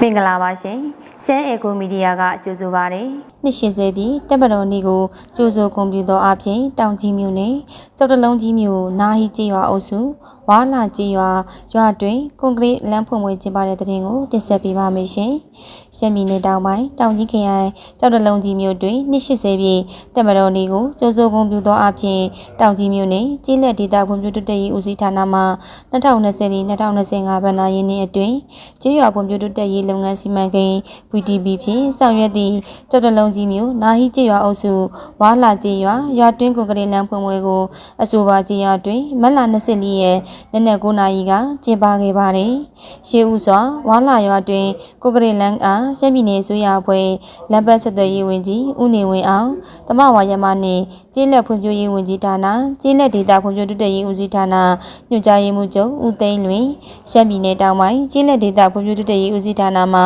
မင်္ဂလာပါရှင်ရှမ်းအေကိုမီဒီယာကကြိုဆိုပါရစေနှစ်80ပြည့်တပ်မတော်နေ့ကိုကြိုဆိုဂုဏ်ပြုသောအဖြစ်တောင်ကြီးမြို့နယ်ကျောက်တလုံးကြီးမြို့နာဟီကျေးရွာအုပ်စုဝါလာကျေးရွာရွာတွင်ကွန်ကရစ်လမ်းဖွင့်ပွဲကျင်းပတဲ့တဲ့ရင်ကိုတင်ဆက်ပေးပါမယ်ရှင်ရှမ်းပြည်နယ်တောင်ပိုင်းတောင်ကြီးခရိုင်ကျောက်တလုံးကြီးမြို့တွင်နှစ်80ပြည့်တပ်မတော်နေ့ကိုကြိုဆိုဂုဏ်ပြုသောအဖြစ်တောင်ကြီးမြို့နယ်ကျေးလက်ဒေသဖွံ့ဖြိုးတိုးတက်ရေးဦးစီးဌာနမှ2020-2025ဘဏ္ဍာရေးနှစ်အတွင်းကျေးရွာဖွံ့ဖြိုးတိုးတက်ရေးလုပ်ငန်းစီမံကိန်း VTB ဖြင့်ဆောင်ရွက်သည့်ကျောက်တလုံးကြီးမြို့နာဟီကျေးရွာအုပ်စုဝါလာကျေးရွာရွာတွင်းကွန်ကရစ်လမ်းဖွင့်ပွဲကိုအဆိုပါကျေးရွာတွင်မတ်လ24ရက်နေ့နက်9နာရီကကျင်းပခဲ့ပါတယ်။ရှေးဦးစွာဝါလာရွာတွင်ကွန်ကရစ်လမ်းအားရှမ်းပြည်နယ်အစိုးရအဖွဲ့လမ်းပတ်ဆက်သွယ်ရေးဝန်ကြီးဦးနေဝင်းအောင်တမဝါယမနှင့်ကျေးလက်ဖွံ့ဖြိုးရေးဝန်ကြီးဌာနကျေးလက်ဒေသဖွံ့ဖြိုးတိုးတက်ရေးဦးစီးဌာနညွှန်ကြားရေးမှူးချုပ်ဦးသိန်းလွင်ရှမ်းပြည်နယ်တောင်ပိုင်းကျေးလက်ဒေသဖွံ့ဖြိုးတိုးတက်ရေးဦးစီးဌာနမှ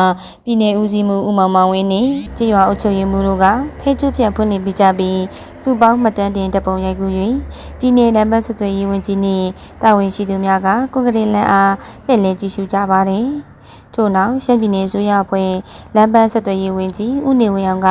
ပြည်내ဦးစီးမှုဦးမောင်မောင်ဝင်းနှင့်ကျေးရွာအုပ်ချုပ်ရေးမှူးတို့ကဖဲကျူးပြန်ဖွင့်လှစ်ပေးကြပြီးစုပေါင်းမှတ်တမ်းတင်တပုံရိုက်ကူး၍ပြည်내နံပါတ်ဆက်သွယ်ရေးဝန်ကြီးနှင့်တာဝန်ရှိသူများကကွန်ကရစ်လမ်းအားလှည့်လည်ကြည့်ရှုကြပါတယ်ထို့နောက်ရှမ်းပြည်နယ်အစိုးရအဖွဲ့လမ်းပန်းဆက်သွယ်ရေးဝန်ကြီးဦးနေဝင်းအောင်က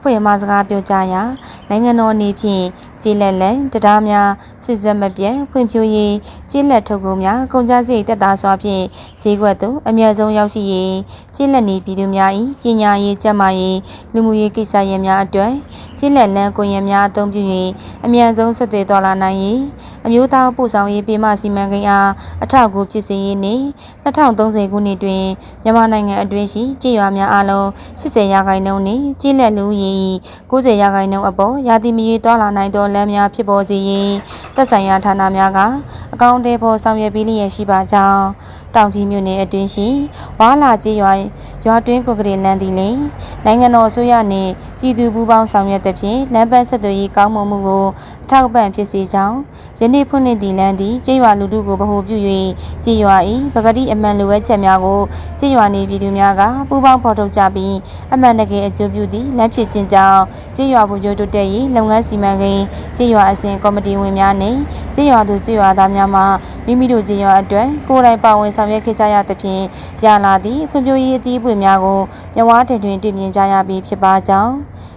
ဖွဲ့အမစကားပြောကြားရာနိုင်ငံတော်အနေဖြင့် ကျေးလက်လက်တရားများစစ်စက်မပြတ်ဖွံ့ဖြိုးရေးကျေးလက်ထုတ်ကုန်များကုန်ကျစရိတ်တက်တာစွာဖြင့်ဈေးကွက်သို့အမြတ်ဆုံးရောက်ရှိရေးကျေးလက်နေပြည်သူများ၏ပညာရေးကျန်းမာရေးလူမှုရေးကိစ္စရပ်များအတွက်ကျေးလက်လမ်းကွန်ရက်များအသုံးပြု၍အမြန်ဆုံးဆက်သွယ်သွားလာနိုင်ရေးအမျိုးသားပို့ဆောင်ရေးပြည်မစီမံကိန်းအားအထောက်အကူဖြစ်စေရေးနှင့်2030ခုနှစ်တွင်မြန်မာနိုင်ငံအတွင်းရှိကျေးရွာများအားလုံး80ရာခိုင်နှုန်းနှင့်ကျေးလက်လူဦးရေ၏90ရာခိုင်နှုန်းအပေါ်ရာသီမရွေးသွားလာနိုင်သောလမ်းများဖြစ်ပေါ်စေရေးသက်ဆိုင်ရာဌာနများကအကောင့်အထည်ဖော်ဆောင်ရွက်ပေးလျက်ရှိပါကြောင်း တောင်ကြီးမြို့နယ်အတွင်းရှိဝါလာကျေးရွာရွာတွင်းကွန်ကရစ်လမ်းသည်လည်းနိုင်ငံတော်အစိုးရနှင့်ပြည်သူပူးပေါင်းဆောင်ရွက်သဖြင့်လမ်းပန်းဆက်သွယ်ရေးကောင်းမွန်မှုကိုအထောက်အပံ့ဖြစ်စေကြောင်းယနေ့ဖွင့်လှစ်သည့်လမ်းသည်ကျေးရွာလူထုကိုဗဟိုပြု၍ကျေးရွာ၏ပဂတိအမှန်လိုအပ်ချက်များကိုကျေးရွာနေပြည်သူများကပူးပေါင်းဖော်ထုတ်ကြပြီးအမှန်တကယ်အကျိုးပြုသည့်လမ်းဖြစ်ခြင်းကြောင့်ကျေးရွာဖွံ့ဖြိုးတိုးတက်ရေးလုပ်ငန်းစီမံကိန်းကျေးရွာအစဉ်ကော်မတီဝင်များနှင့်ကျေးရွာသူကျေးရွာသားများမှမိမိတို့ကျေးရွာအတွက်ကိုယ်တိုင်ပါဝင်ဆောင်ရွက်ခဲ့ကြရသဖြင့်ရလာသည့်ဖွံ့ဖြိုးရေးအသီးအပွင့်များကိုမြဝထင်တွင်တည်မြင်ကြရပြီးဖြစ်ပါကြောင်း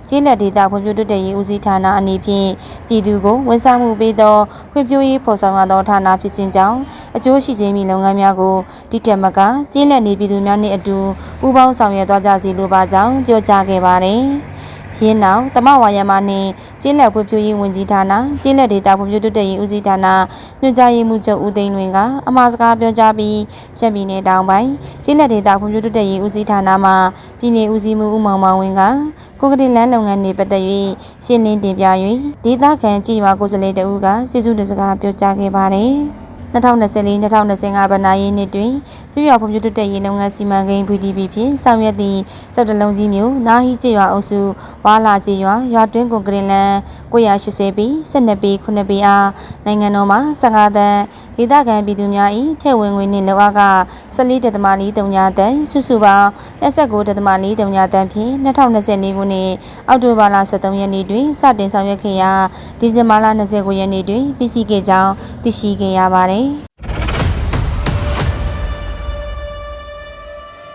ကျေးလက်ဒေသဖွံ့ဖြိုးတိုးတက်ရေးဦးစီးဌာနအနေဖြင့်ပြည်သူကိုဝန်ဆောင်မှုပေးသောဖွံ့ဖြိုးရေးဖော်ဆောင်ရသောဌာနဖြစ်ခြင်းကြောင့်အကျိုးရှိခြင်းမီလုပ်ငန်းများကိုတိတက်မကကျေးလက်နေပြည်သူများနှင့်အတူပူးပေါင်းဆောင်ရွက်သွားကြစီလိုပါကြောင်းပြောကြားခဲ့ပါတယ်။ ရင်းနောက်တမဝါယမနှင့်ကျေးလက်ဖွံ့ဖြိုးရေးဝန်ကြီးဌာနကျေးလက်ဒေတာဖွံ့ဖြိုးတိုးတက်ရေးဦးစီးဌာနညွှန်ကြားရေးမှူးချုပ်ဦးသိန်းလွင်ကအမှားစကားပြောကြားပြီးရှမ်းပြည်နယ်တောင်ပိုင်းကျေးလက်ဒေတာဖွံ့ဖြိုးတိုးတက်ရေးဦးစီးဌာနမှပြည်내ဦးစီးမှုဦးမောင်မောင်ဝင်းကကိုကတိလန်းလုပ်ငန်းတွေပတ်သက်၍ရှင်းလင်းတင်ပြ၍ဒေသခံကြည်ရွာကိုယ်စားလှယ်တဦးကကျေးဇူးတင်စကားပြောကြားခဲ့ပါတယ်။ 2024-2025ဗဏ္ဍာရေးနှစ်တွင်ကျွော်ဖွံ့ဖြိုးတိုးတက်ရေးလုပ်ငန်းစီမံကိန်း VDP ဖြင့်ဆောင်ရွက်သည့်ကျောက်တလုံးကြီးမြို့နာဟီကျေးရွာအုပ်စုဝါလာကျေးရွာရွာတွင်းကွန်ကရစ်လမ်း980ပေ12ပေ9ပေအားနိုင်ငံတော်မှ15တန်းဒေသခံပြည်သူများ၏ထည့်ဝင်ငွေနှင့်လောက14.43တန်းစုစုပေါင်း29.43တန်းဖြင့်2024ခုနှစ်အောက်တိုဘာလ23ရက်နေ့တွင်စတင်ဆောင်ရွက်ခဲ့ရာဒီဇင်ဘာလ29ရက်နေ့တွင်ပြီးစီးခဲ့ကြောင်းသိရှိခဲ့ရပါတယ်